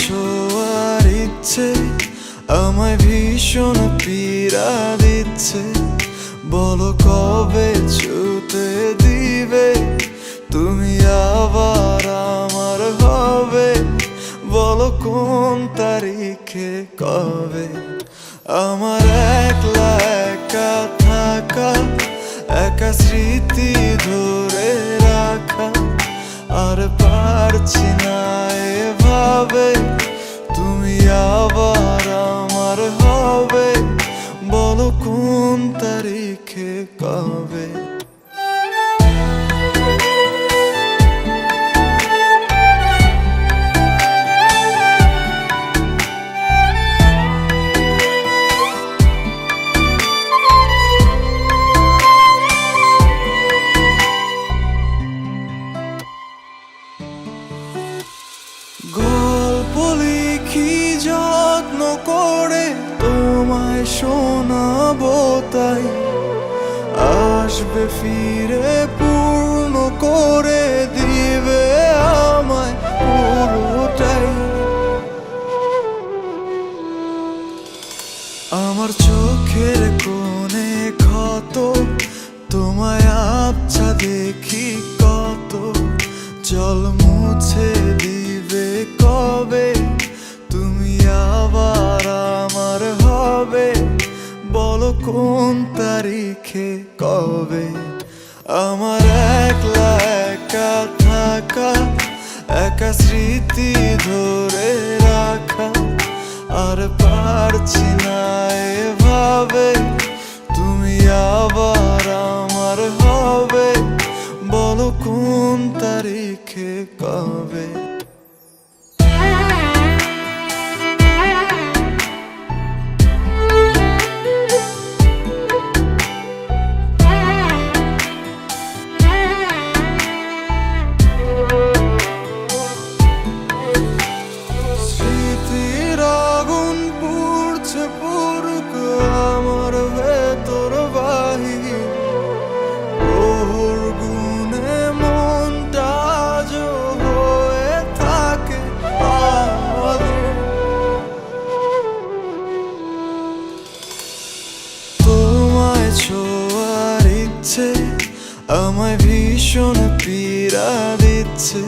ছোঁয়ার ইচ্ছে, আমায় ভীষণ পীড়া দিচ্ছে। বলো কবে ছুতে দিবে, তুমি আবার আমার হবে। বলো কোন তারিখে কবে, আমার একলা একা থাকা, একা স্মৃতি ধরে রাখা। আর পারছি না কোন তারিখে কবে শোনাবো তাই। আসবে ফিরে, পূর্ণ করে দিবে আমায় পুরোটাই। আমার চোখের কোণে ক্ষত, তোমায় আবছা দেখি কোন তারিখে, কবে? আমার একলা একা থাকা, একা স্মৃতি ধরে রাখা, আর পারছি না এভাবে। তুমি আবার আমার হবে, বলো কোন তারিখে, কবে? ছোঁয়ার ইচ্ছে, আমায় ভীষণ পীড়া দিচ্ছে।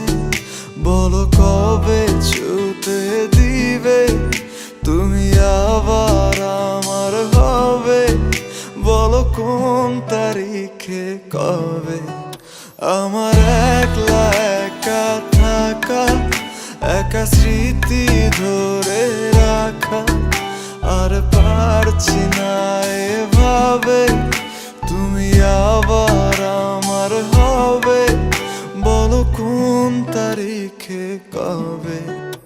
বলো কবে ছুতে দিবে, তুমি আবার আমার হবে। বলো কোন তারিখে কবে, আমার একলা একা থাকা, একা স্মৃতি ধরে রাখা। আর পারছি না এভাবে। কবে